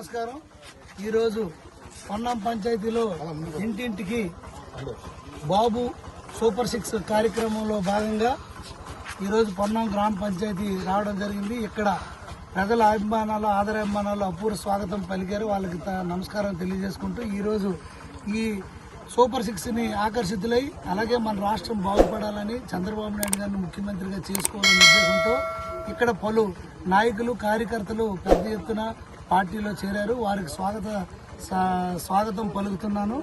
నమస్కారం. ఈరోజు పొన్నం పంచాయతీలో ఇంటింటికి బాబు సూపర్ సిక్స్ కార్యక్రమంలో భాగంగా ఈరోజు పొన్నం గ్రామ పంచాయతీ రావడం జరిగింది. ఇక్కడ ప్రజల అభిమానాలు ఆదరాభిమానాలు అపూర్వ స్వాగతం పలికారు. వాళ్ళకి నమస్కారం తెలియజేసుకుంటూ ఈరోజు ఈ సూపర్ సిక్స్ని ఆకర్షితులై అలాగే మన రాష్ట్రం బాగుపడాలని చంద్రబాబు నాయుడు గారిని ముఖ్యమంత్రిగా చేసుకోవాలనే ఉద్దేశంతో ఇక్కడ పలు నాయకులు కార్యకర్తలు పెద్ద ఎత్తున పార్టీలో చేరారు. వారికి స్వాగత స్వాగతం పలుకుతున్నాను.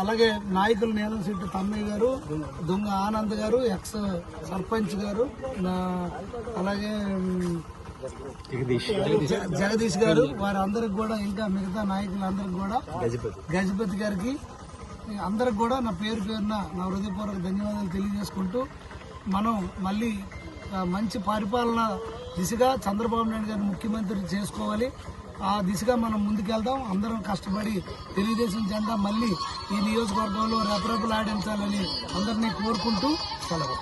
అలాగే నాయకులు నీలం శెట్టి తమ్మయ్య గారు దొంగ ఆనంద్ గారు ఎక్స్ సర్పంచ్ గారు నా- అలాగే జగదీష్. గారు వారందరికి కూడా ఇంకా మిగతా నాయకులందరికి కూడా గజపతి గారికి అందరికి కూడా నా పేరు పేరున నా హృదయపూర్వక ధన్యవాదాలు తెలియజేసుకుంటూ మనం మళ్ళీ మంచి పరిపాలన దిశగా చంద్రబాబు నాయుడు గారిని ముఖ్యమంత్రి చేసుకోవాలి. ఆ దిశగా మనం ముందుకెళ్దాం. అందరం కష్టపడి తెలుగుదేశం జెండా మళ్ళీ ఈ నియోజకవర్గంలో రెపరెపలాడించాలని అందరినీ కోరుకుంటూ సెలవు.